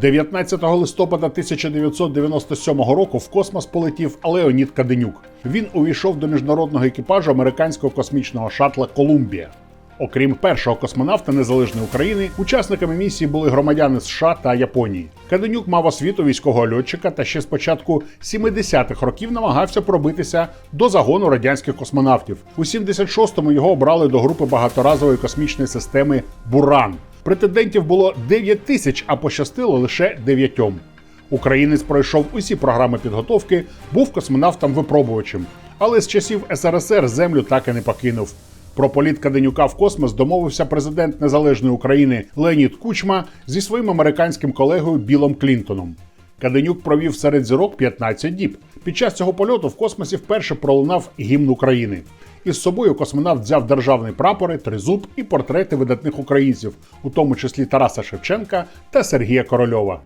19 листопада 1997 року в космос полетів Леонід Каденюк. Він увійшов до міжнародного екіпажу американського космічного шатла Колумбія. Окрім першого космонавта Незалежної України, учасниками місії були громадяни США та Японії. Каденюк мав освіту військового льотчика та ще з початку 70-х років намагався пробитися до загону радянських космонавтів. У 76-му його обрали до групи багаторазової космічної системи Буран. Претендентів було 9 тисяч, а пощастило лише дев'ятьом. Українець пройшов усі програми підготовки, був космонавтом-випробувачем, але з часів СРСР землю так і не покинув. Про політ Каденюка в космос домовився президент Незалежної України Леонід Кучма зі своїм американським колегою Білом Клінтоном. Каденюк провів серед зірок 15 діб. Під час цього польоту в космосі вперше пролунав гімн України. Із собою космонавт взяв державний прапори, тризуб і портрети видатних українців, у тому числі Тараса Шевченка та Сергія Корольова.